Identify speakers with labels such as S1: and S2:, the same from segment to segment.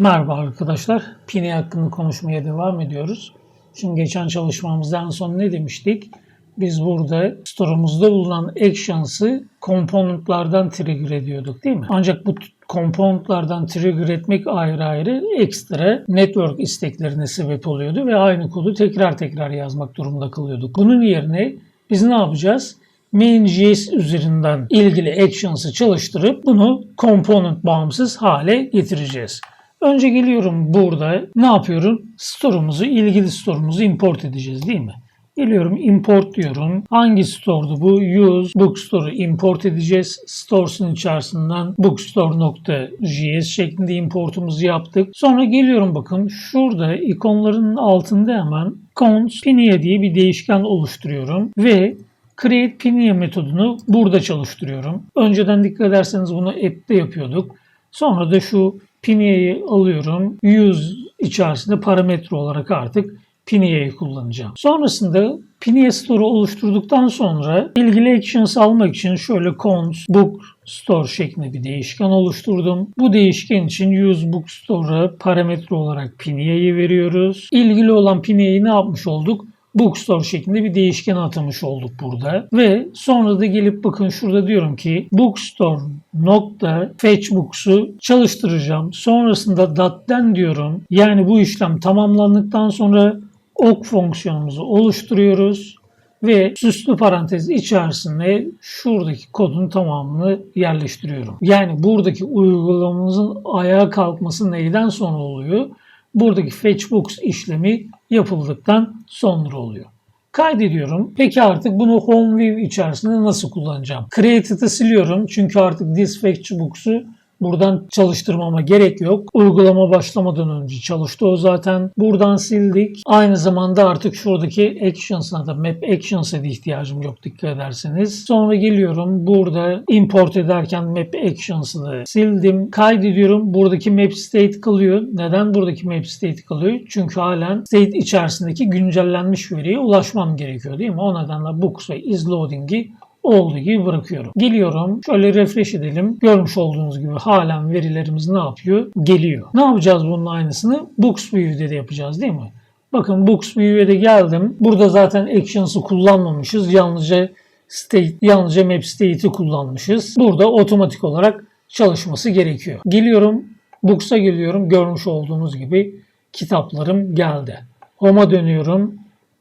S1: Merhaba arkadaşlar. Pini hakkında konuşmaya devam ediyoruz. Şimdi geçen çalışmamızda en son ne demiştik? Biz burada store'umuzda bulunan actions'ı component'lardan trigger ediyorduk değil mi? Ancak bu component'lardan trigger etmek ayrı ayrı ekstra network isteklerine sebep oluyordu ve aynı kodu tekrar tekrar yazmak durumunda kalıyorduk. Bunun yerine biz ne yapacağız? Main.js üzerinden ilgili actions'ı çalıştırıp bunu component bağımsız hale getireceğiz. Önce geliyorum burada ne yapıyorum? Store'umuzu, ilgili store'umuzu import edeceğiz değil mi? Geliyorum import diyorum. Hangi store'du bu? Use bookstore'u import edeceğiz. Stores'un içerisinden bookstore.js şeklinde importumuzu yaptık. Sonra geliyorum bakın şurada ikonların altında hemen cons pinia diye bir değişken oluşturuyorum ve create pinia metodunu burada çalıştırıyorum. Önceden dikkat ederseniz bunu app'te yapıyorduk. Sonra da şu Pinia'yı alıyorum. Use içerisinde parametre olarak artık Pinia'yı kullanacağım. Sonrasında Pinia Store'u oluşturduktan sonra ilgili actions almak için şöyle cons book store şeklinde bir değişken oluşturdum. Bu değişken için use book store'a parametre olarak Pinia'yı veriyoruz. İlgili olan Pinia'yı ne yapmış olduk? Bookstore şeklinde bir değişken atamış olduk burada. Ve sonra da gelip bakın şurada diyorum ki bookstore nokta fetchbooks'u çalıştıracağım. Sonrasında dat'ten diyorum. Yani bu işlem tamamlandıktan sonra ok fonksiyonumuzu oluşturuyoruz ve süslü parantez içerisinde şuradaki kodun tamamını yerleştiriyorum. Yani buradaki uygulamamızın ayağa kalkması neyden sonra oluyor? Buradaki fetchbooks işlemi yapıldıktan sonra oluyor. Kaydediyorum. Peki artık bunu home view içerisinde nasıl kullanacağım? Created'ı siliyorum çünkü artık this fetchbooks'u Buradan çalıştırmama gerek yok. Uygulama başlamadan önce çalıştı o zaten. Buradan sildik. Aynı zamanda artık şuradaki actions'a da map actions'a da ihtiyacım yok dikkat ederseniz. Sonra geliyorum. Burada import ederken map actions'ı sildim. Kaydediyorum. Buradaki map state kalıyor. Neden buradaki map state kalıyor? Çünkü halen state içerisindeki güncellenmiş veriye ulaşmam gerekiyor değil mi? O nedenle books ve is loading'i olduğu gibi bırakıyorum. Geliyorum. Şöyle refresh edelim. Görmüş olduğunuz gibi halen verilerimiz ne yapıyor? Geliyor. Ne yapacağız bunun aynısını? Books View'de de yapacağız değil mi? Bakın Books View'e de geldim. Burada zaten Actions'ı kullanmamışız. Yalnızca state, yalnızca map state'i kullanmışız. Burada otomatik olarak çalışması gerekiyor. Geliyorum. Books'a geliyorum. Görmüş olduğunuz gibi kitaplarım geldi. Home'a dönüyorum.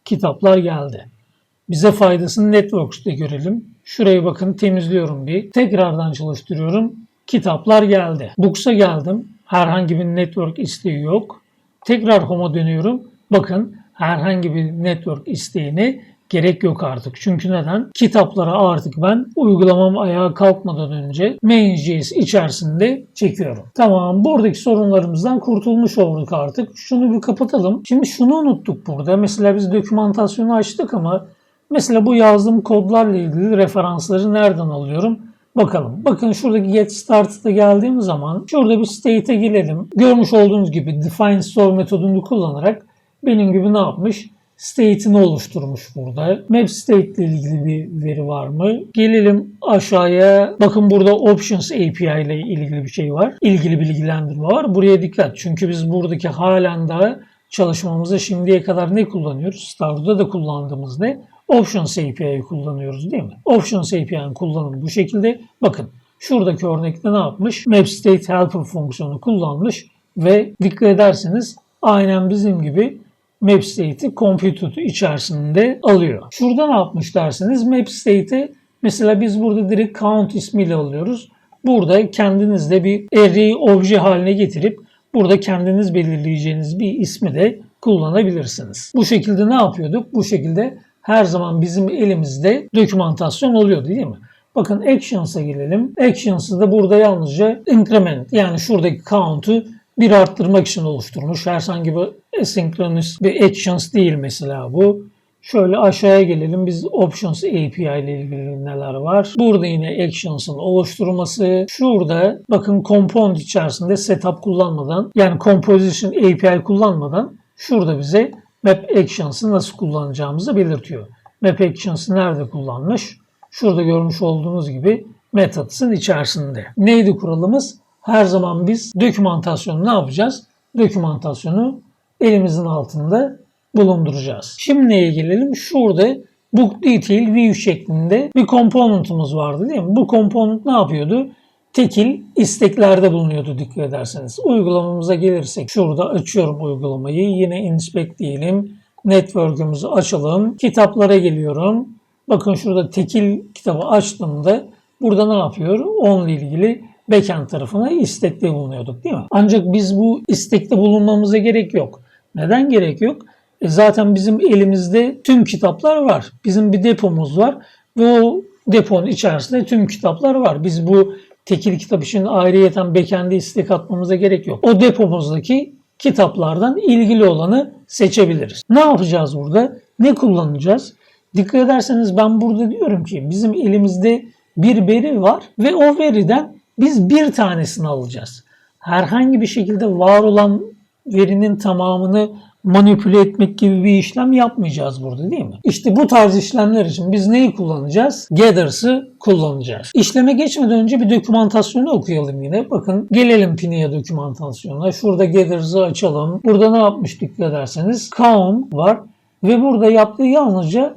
S1: Kitaplar geldi. Bize faydasını Networks'te görelim. Şuraya bakın temizliyorum bir. Tekrardan çalıştırıyorum. Kitaplar geldi. Books'a geldim. Herhangi bir network isteği yok. Tekrar Home'a dönüyorum. Bakın herhangi bir network isteğine gerek yok artık. Çünkü neden? Kitaplara artık ben uygulamam ayağa kalkmadan önce main.js içerisinde çekiyorum. Tamam buradaki sorunlarımızdan kurtulmuş olduk artık. Şunu bir kapatalım. Şimdi şunu unuttuk burada. Mesela biz dokümantasyonu açtık ama Mesela bu yazdığım kodlarla ilgili referansları nereden alıyorum? Bakalım. Bakın şuradaki get started'a geldiğim zaman şurada bir state'e gelelim. Görmüş olduğunuz gibi define store metodunu kullanarak benim gibi ne yapmış? State'ini oluşturmuş burada. Map state ile ilgili bir veri var mı? Gelelim aşağıya. Bakın burada options API ile ilgili bir şey var. İlgili bilgilendirme var. Buraya dikkat. Çünkü biz buradaki halen daha çalışmamızda şimdiye kadar ne kullanıyoruz? Star'da da kullandığımız ne? Options API'yi kullanıyoruz değil mi? Options API'nin kullanımı bu şekilde. Bakın şuradaki örnekte ne yapmış? Map State Helper fonksiyonu kullanmış ve dikkat ederseniz aynen bizim gibi Map State'i Computed içerisinde alıyor. Şurada ne yapmış derseniz Map State'i mesela biz burada direkt count ismiyle alıyoruz. Burada kendiniz de bir array obje haline getirip burada kendiniz belirleyeceğiniz bir ismi de kullanabilirsiniz. Bu şekilde ne yapıyorduk? Bu şekilde her zaman bizim elimizde dokümantasyon oluyordu değil mi? Bakın Actions'a gelelim. Actions'ı da burada yalnızca increment yani şuradaki count'u bir arttırmak için oluşturmuş. Herhangi bir asynchronous bir actions değil mesela bu. Şöyle aşağıya gelelim. Biz Options API ile ilgili neler var? Burada yine Actions'ın oluşturulması. Şurada bakın component içerisinde setup kullanmadan yani composition API kullanmadan şurada bize Map Actions'ı nasıl kullanacağımızı belirtiyor. Map Actions'ı nerede kullanmış? Şurada görmüş olduğunuz gibi Methods'ın içerisinde. Neydi kuralımız? Her zaman biz dokümantasyonu ne yapacağız? dokümantasyonu elimizin altında bulunduracağız. Şimdi neye gelelim? Şurada book detail view şeklinde bir component'ımız vardı değil mi? Bu component ne yapıyordu? Tekil isteklerde bulunuyordu dikkat ederseniz. Uygulamamıza gelirsek şurada açıyorum uygulamayı. Yine inspect diyelim. Network'ümüzü açalım. Kitaplara geliyorum. Bakın şurada tekil kitabı açtığımda burada ne yapıyor? Onunla ilgili backend tarafına istekte bulunuyorduk değil mi? Ancak biz bu istekte bulunmamıza gerek yok. Neden gerek yok? E zaten bizim elimizde tüm kitaplar var. Bizim bir depomuz var ve o deponun içerisinde tüm kitaplar var. Biz bu tekil kitap için ayrıyeten backend'e istek atmamıza gerek yok. O depomuzdaki kitaplardan ilgili olanı seçebiliriz. Ne yapacağız burada? Ne kullanacağız? Dikkat ederseniz ben burada diyorum ki bizim elimizde bir veri var ve o veriden biz bir tanesini alacağız. Herhangi bir şekilde var olan verinin tamamını manipüle etmek gibi bir işlem yapmayacağız burada değil mi? İşte bu tarz işlemler için biz neyi kullanacağız? Gathers'ı kullanacağız. İşleme geçmeden önce bir dokümantasyonu okuyalım yine. Bakın gelelim Pinia dokümantasyonuna. Şurada Gathers'ı açalım. Burada ne yapmıştık derseniz count var ve burada yaptığı yalnızca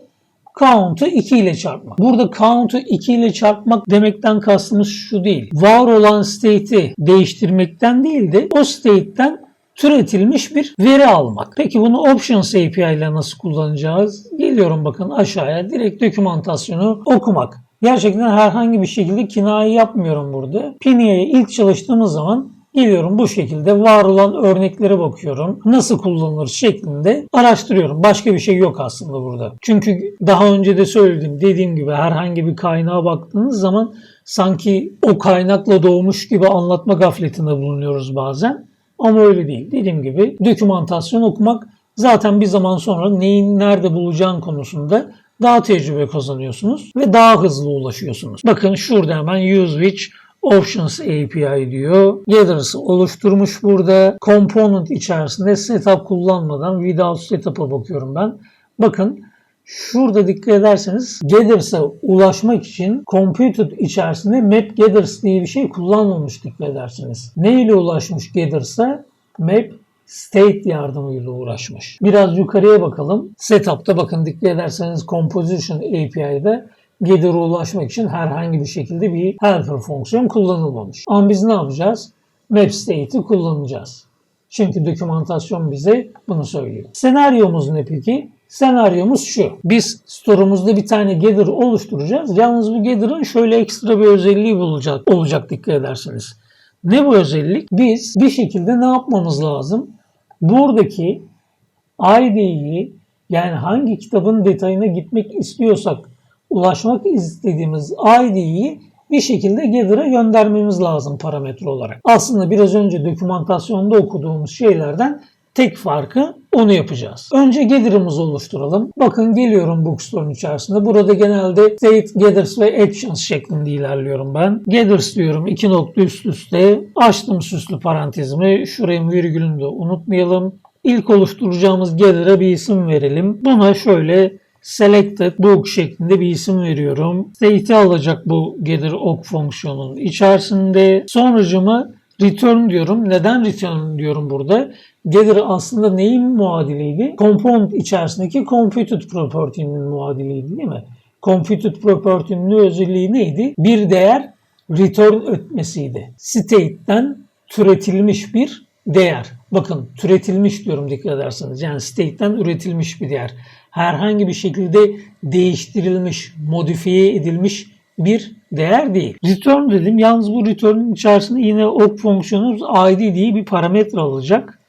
S1: count'u 2 ile çarpmak. Burada count'u 2 ile çarpmak demekten kastımız şu değil. Var olan state'i değiştirmekten değil de o state'ten türetilmiş bir veri almak. Peki bunu Options API ile nasıl kullanacağız? Geliyorum bakın aşağıya direkt dokümantasyonu okumak. Gerçekten herhangi bir şekilde kinaye yapmıyorum burada. Pinia'ya ilk çalıştığımız zaman Geliyorum bu şekilde var olan örneklere bakıyorum. Nasıl kullanılır şeklinde araştırıyorum. Başka bir şey yok aslında burada. Çünkü daha önce de söyledim. Dediğim gibi herhangi bir kaynağa baktığınız zaman sanki o kaynakla doğmuş gibi anlatma gafletinde bulunuyoruz bazen. Ama öyle değil. Dediğim gibi dokümantasyon okumak zaten bir zaman sonra neyin nerede bulacağın konusunda daha tecrübe kazanıyorsunuz ve daha hızlı ulaşıyorsunuz. Bakın şurada hemen use which Options API diyor. Gathers'ı oluşturmuş burada. Component içerisinde setup kullanmadan without setup'a bakıyorum ben. Bakın Şurada dikkat ederseniz Gathers'a ulaşmak için Computed içerisinde Map Gathers diye bir şey kullanmamış dikkat ederseniz. Ne ile ulaşmış Gathers'a? Map State yardımıyla uğraşmış. Biraz yukarıya bakalım. Setup'ta bakın dikkat ederseniz Composition API'de Gather'a ulaşmak için herhangi bir şekilde bir helper fonksiyon kullanılmamış. Ama biz ne yapacağız? Map State'i kullanacağız. Çünkü dokümantasyon bize bunu söylüyor. Senaryomuz ne peki? Senaryomuz şu. Biz store'umuzda bir tane gather oluşturacağız. Yalnız bu gather'ın şöyle ekstra bir özelliği olacak, olacak dikkat ederseniz. Ne bu özellik? Biz bir şekilde ne yapmamız lazım? Buradaki ID'yi yani hangi kitabın detayına gitmek istiyorsak ulaşmak istediğimiz ID'yi bir şekilde Gather'a göndermemiz lazım parametre olarak. Aslında biraz önce dokümantasyonda okuduğumuz şeylerden tek farkı onu yapacağız. Önce Gather'ımızı oluşturalım. Bakın geliyorum Bookstore'un içerisinde. Burada genelde State, Gathers ve Actions şeklinde ilerliyorum ben. Gathers diyorum iki nokta üst üste. Açtım süslü parantezimi. Şuraya virgülünü de unutmayalım. İlk oluşturacağımız Gather'a bir isim verelim. Buna şöyle selected book şeklinde bir isim veriyorum. State'i alacak bu gelir ok fonksiyonunun içerisinde. Sonucuma return diyorum. Neden return diyorum burada? Gelir aslında neyin muadiliydi? Component içerisindeki computed property'nin muadiliydi değil mi? Computed property'nin özelliği neydi? Bir değer return etmesiydi. State'den türetilmiş bir değer. Bakın türetilmiş diyorum dikkat ederseniz. Yani state'den üretilmiş bir değer herhangi bir şekilde değiştirilmiş, modifiye edilmiş bir değer değil. Return dedim. Yalnız bu return'ün içerisinde yine ok fonksiyonu id diye bir parametre alacak.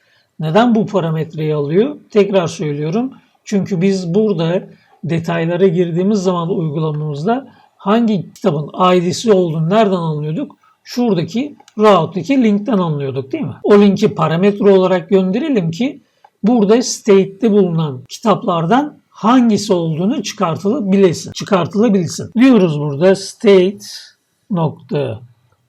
S1: Neden bu parametreyi alıyor? Tekrar söylüyorum. Çünkü biz burada detaylara girdiğimiz zaman uygulamamızda hangi kitabın id'si olduğunu nereden anlıyorduk? Şuradaki route'daki linkten anlıyorduk değil mi? O linki parametre olarak gönderelim ki burada state'te bulunan kitaplardan hangisi olduğunu çıkartılabilsin. Çıkartılabilsin. Diyoruz burada state nokta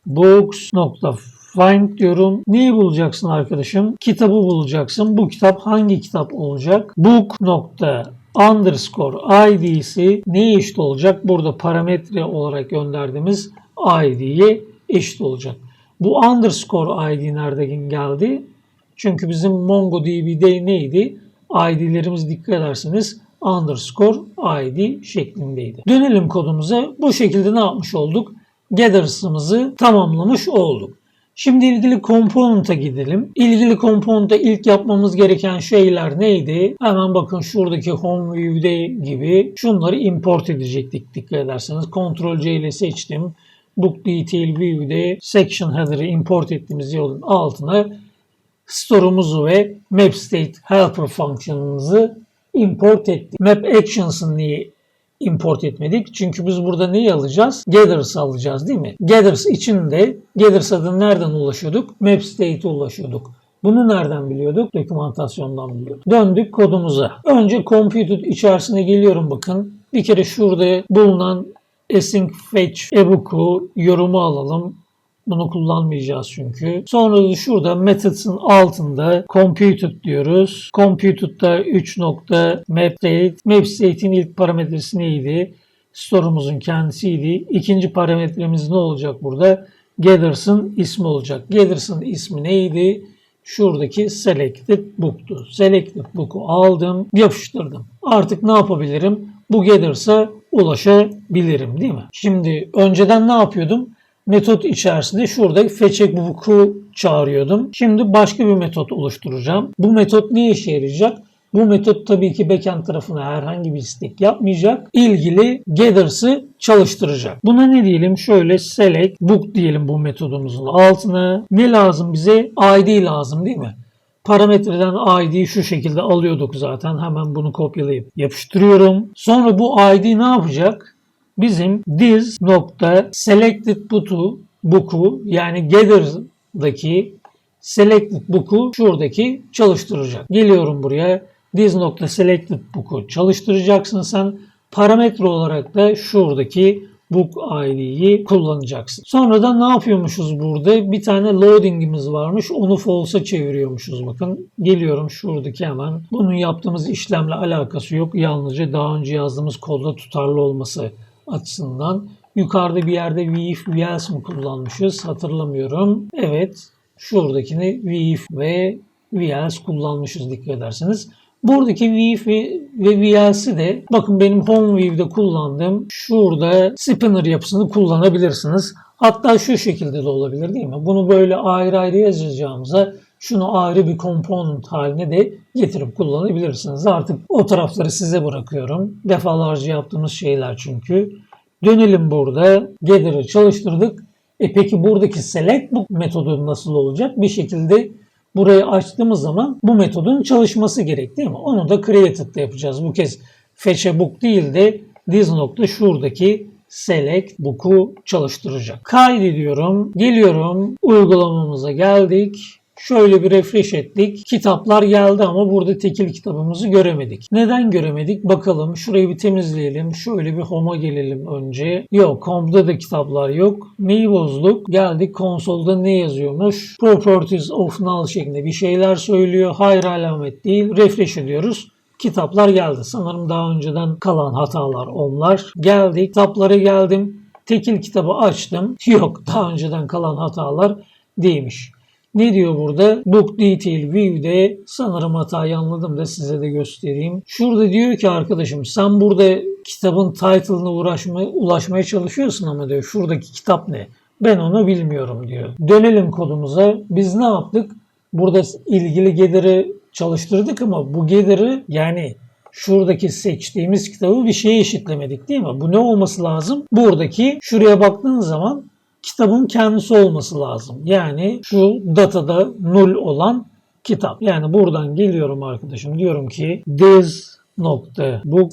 S1: books nokta find diyorum. Neyi bulacaksın arkadaşım? Kitabı bulacaksın. Bu kitap hangi kitap olacak? Book nokta underscore id'si neye eşit olacak? Burada parametre olarak gönderdiğimiz id'ye eşit olacak. Bu underscore id nereden geldi? Çünkü bizim MongoDB'de neydi? ID'lerimiz dikkat ederseniz underscore ID şeklindeydi. Dönelim kodumuza. Bu şekilde ne yapmış olduk? Gathers'ımızı tamamlamış olduk. Şimdi ilgili component'a gidelim. İlgili component'ta ilk yapmamız gereken şeyler neydi? Hemen bakın şuradaki home view'de gibi şunları import edecektik dikkat ederseniz. Ctrl C ile seçtim. Book Detail View'de section header'ı import ettiğimiz yolun altına store'umuzu ve map state helper fonksiyonumuzu import ettik. Map actions'ın niye import etmedik? Çünkü biz burada neyi alacağız? Gathers alacağız değil mi? Gathers için de Gathers adına nereden ulaşıyorduk? Map state'e ulaşıyorduk. Bunu nereden biliyorduk? Dokümantasyondan biliyorduk. Döndük kodumuza. Önce computed içerisine geliyorum bakın. Bir kere şurada bulunan async fetch ebook'u yorumu alalım. Bunu kullanmayacağız çünkü. Sonra da şurada methods'ın altında computed diyoruz. Computed'da 3 nokta map state. Map state'in ilk parametresi neydi? Store'umuzun kendisiydi. İkinci parametremiz ne olacak burada? Gathers'ın ismi olacak. Gathers'ın ismi neydi? Şuradaki selected book'tu. Selected book'u aldım, yapıştırdım. Artık ne yapabilirim? Bu Gathers'a ulaşabilirim değil mi? Şimdi önceden ne yapıyordum? Metot içerisinde şurada fetch book'u çağırıyordum. Şimdi başka bir metot oluşturacağım. Bu metot ne işe yarayacak? Bu metot tabii ki backend tarafına herhangi bir istek yapmayacak. İlgili gathers'ı çalıştıracak. Buna ne diyelim? Şöyle select book diyelim bu metodumuzun altına. Ne lazım bize? ID lazım değil mi? Parametreden ID'yi şu şekilde alıyorduk zaten. Hemen bunu kopyalayıp yapıştırıyorum. Sonra bu ID ne yapacak? Bizim this nokta selected book'u book'u yani gather'daki selected book'u şuradaki çalıştıracak. Geliyorum buraya. This nokta selected book'u çalıştıracaksın sen. Parametre olarak da şuradaki book ID'yi kullanacaksın. Sonra da ne yapıyormuşuz burada? Bir tane loading'imiz varmış. Onu false'a çeviriyormuşuz. Bakın geliyorum şuradaki hemen. Bunun yaptığımız işlemle alakası yok. Yalnızca daha önce yazdığımız kodla tutarlı olması açısından. Yukarıda bir yerde VIF, VLS mi kullanmışız hatırlamıyorum. Evet şuradakini VIF ve VLS kullanmışız dikkat ederseniz. Buradaki VIF ve VLS'i de bakın benim home view'de kullandığım şurada spinner yapısını kullanabilirsiniz. Hatta şu şekilde de olabilir değil mi? Bunu böyle ayrı ayrı yazacağımıza şunu ayrı bir component haline de getirip kullanabilirsiniz. Artık o tarafları size bırakıyorum. Defalarca yaptığımız şeyler çünkü. Dönelim burada. Gather'ı çalıştırdık. E peki buradaki select book metodu nasıl olacak? Bir şekilde burayı açtığımız zaman bu metodun çalışması gerek değil mi? Onu da created'da yapacağız. Bu kez fetch book değil de this nokta şuradaki select book'u çalıştıracak. Kaydediyorum. Geliyorum. Uygulamamıza geldik. Şöyle bir refresh ettik. Kitaplar geldi ama burada tekil kitabımızı göremedik. Neden göremedik? Bakalım şurayı bir temizleyelim. Şöyle bir home'a gelelim önce. Yok home'da da kitaplar yok. Neyi bozduk? Geldik konsolda ne yazıyormuş? Properties of null şeklinde bir şeyler söylüyor. Hayır alamet değil. Refresh ediyoruz kitaplar geldi. Sanırım daha önceden kalan hatalar onlar. Geldik. Kitaplara geldim. Tekil kitabı açtım. Yok daha önceden kalan hatalar değilmiş. Ne diyor burada? Book Detail View'de sanırım hatayı anladım da size de göstereyim. Şurada diyor ki arkadaşım sen burada kitabın title'ına uğraşmaya, ulaşmaya çalışıyorsun ama diyor şuradaki kitap ne? Ben onu bilmiyorum diyor. Dönelim kodumuza. Biz ne yaptık? Burada ilgili geliri çalıştırdık ama bu geliri yani şuradaki seçtiğimiz kitabı bir şeye eşitlemedik değil mi? Bu ne olması lazım? Buradaki şuraya baktığın zaman kitabın kendisi olması lazım. Yani şu datada null olan kitap. Yani buradan geliyorum arkadaşım diyorum ki this nokta book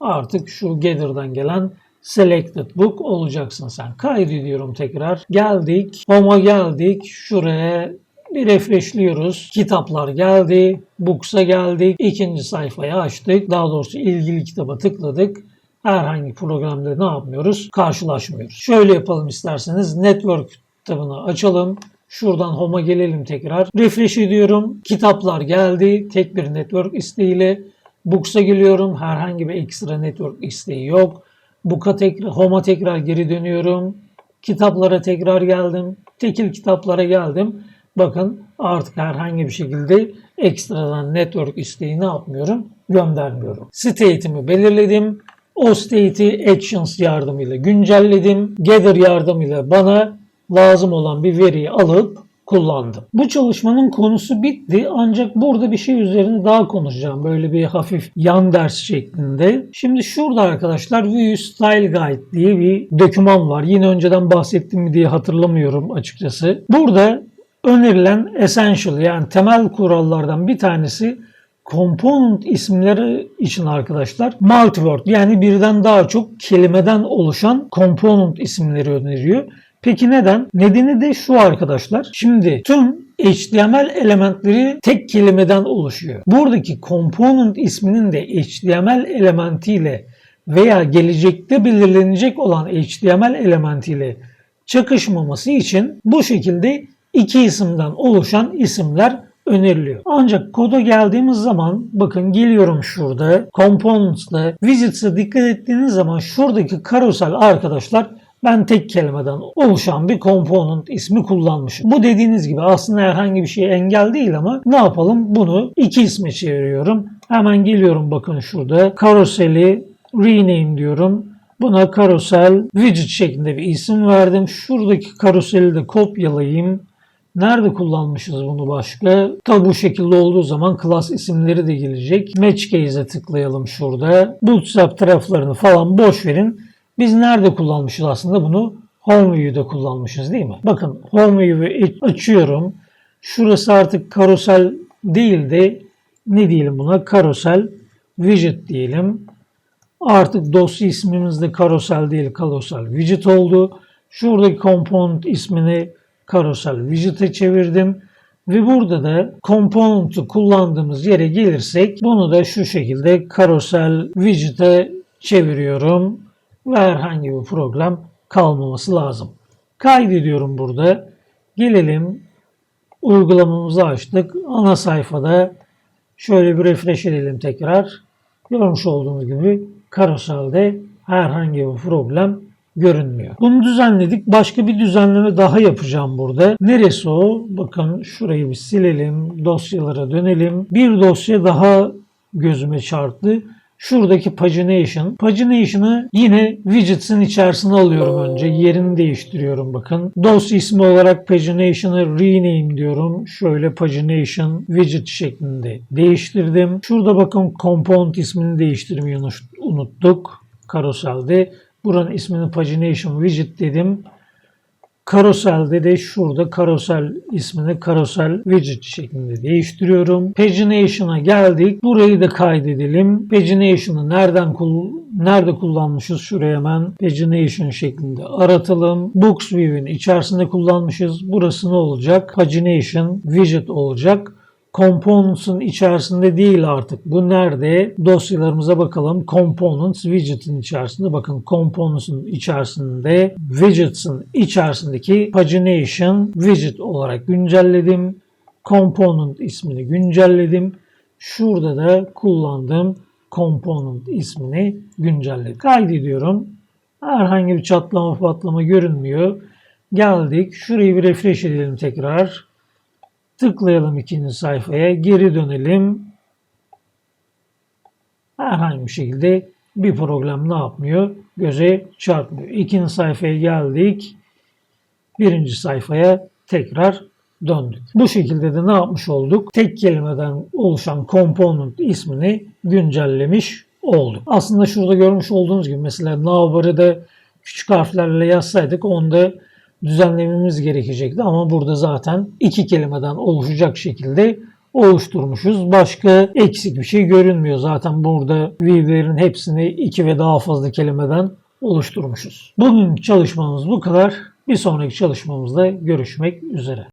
S1: artık şu gather'dan gelen selected book olacaksın sen. Kaydediyorum tekrar. Geldik. Home'a geldik. Şuraya bir refreshliyoruz. Kitaplar geldi. Books'a geldik. İkinci sayfayı açtık. Daha doğrusu ilgili kitaba tıkladık herhangi programda ne yapmıyoruz? Karşılaşmıyoruz. Şöyle yapalım isterseniz. Network tabını açalım. Şuradan Home'a gelelim tekrar. Refresh ediyorum. Kitaplar geldi. Tek bir network isteğiyle. Books'a geliyorum. Herhangi bir ekstra network isteği yok. Book'a tekrar, Home'a tekrar geri dönüyorum. Kitaplara tekrar geldim. Tekil kitaplara geldim. Bakın Artık herhangi bir şekilde ekstradan network isteği ne yapmıyorum? Göndermiyorum. State'imi belirledim. State'i actions yardımıyla güncelledim. Gather yardımıyla bana lazım olan bir veriyi alıp kullandım. Bu çalışmanın konusu bitti ancak burada bir şey üzerine daha konuşacağım. Böyle bir hafif yan ders şeklinde. Şimdi şurada arkadaşlar Vue Style Guide diye bir doküman var. Yine önceden bahsettim mi diye hatırlamıyorum açıkçası. Burada önerilen essential yani temel kurallardan bir tanesi component isimleri için arkadaşlar multiword yani birden daha çok kelimeden oluşan component isimleri öneriyor. Peki neden? Nedeni de şu arkadaşlar. Şimdi tüm HTML elementleri tek kelimeden oluşuyor. Buradaki component isminin de HTML elementiyle veya gelecekte belirlenecek olan HTML elementiyle çakışmaması için bu şekilde iki isimden oluşan isimler öneriliyor. Ancak koda geldiğimiz zaman bakın geliyorum şurada components'la widgets'e dikkat ettiğiniz zaman şuradaki karosel arkadaşlar ben tek kelimeden oluşan bir component ismi kullanmışım. Bu dediğiniz gibi aslında herhangi bir şey engel değil ama ne yapalım bunu iki isme çeviriyorum. Hemen geliyorum bakın şurada karoseli rename diyorum. Buna karosel widget şeklinde bir isim verdim. Şuradaki karoseli de kopyalayayım. Nerede kullanmışız bunu başka? Tabi bu şekilde olduğu zaman class isimleri de gelecek. Match case'e tıklayalım şurada. Bootstrap taraflarını falan boş verin. Biz nerede kullanmışız aslında bunu? Home View'da kullanmışız değil mi? Bakın Home View'u açıyorum. Şurası artık karosel değil de ne diyelim buna? Karosel widget diyelim. Artık dosya ismimiz de karosel değil karosel widget oldu. Şuradaki component ismini karosel widget'e çevirdim. Ve burada da component'ı kullandığımız yere gelirsek bunu da şu şekilde karosel widget'e çeviriyorum ve herhangi bir problem kalmaması lazım. Kaydediyorum burada. Gelelim uygulamamızı açtık. Ana sayfada şöyle bir refresh edelim tekrar. Görmüş olduğunuz gibi karoselde herhangi bir problem görünmüyor. Bunu düzenledik. Başka bir düzenleme daha yapacağım burada. Neresi o? Bakın şurayı bir silelim. Dosyalara dönelim. Bir dosya daha gözüme çarptı. Şuradaki pagination. Pagination'ı yine widgets'ın içerisine alıyorum önce. Yerini değiştiriyorum bakın. Dosya ismi olarak pagination'ı rename diyorum. Şöyle pagination widget şeklinde değiştirdim. Şurada bakın component ismini değiştirmeyi unuttuk. Karoselde. Buranın ismini pagination widget dedim. Karoselde de şurada karosel ismini karosel widget şeklinde değiştiriyorum. Pagination'a geldik. Burayı da kaydedelim. Pagination'ı nereden kul nerede kullanmışız? Şuraya hemen pagination şeklinde aratalım. Books view'in içerisinde kullanmışız. Burası ne olacak? Pagination widget olacak. Components'ın içerisinde değil artık. Bu nerede? Dosyalarımıza bakalım. Components widget'in içerisinde. Bakın Components'ın içerisinde widgets'ın içerisindeki pagination widget olarak güncelledim. Component ismini güncelledim. Şurada da kullandığım component ismini güncelledim. Kaydediyorum. Herhangi bir çatlama patlama görünmüyor. Geldik. Şurayı bir refresh edelim tekrar. Tıklayalım ikinci sayfaya. Geri dönelim. Herhangi bir şekilde bir program ne yapmıyor? Göze çarpmıyor. İkinci sayfaya geldik. Birinci sayfaya tekrar döndük. Bu şekilde de ne yapmış olduk? Tek kelimeden oluşan component ismini güncellemiş olduk. Aslında şurada görmüş olduğunuz gibi mesela navbarı da küçük harflerle yazsaydık onda düzenlememiz gerekecekti ama burada zaten iki kelimeden oluşacak şekilde oluşturmuşuz. Başka eksik bir şey görünmüyor. Zaten burada view'lerin hepsini iki ve daha fazla kelimeden oluşturmuşuz. Bugün çalışmamız bu kadar. Bir sonraki çalışmamızda görüşmek üzere.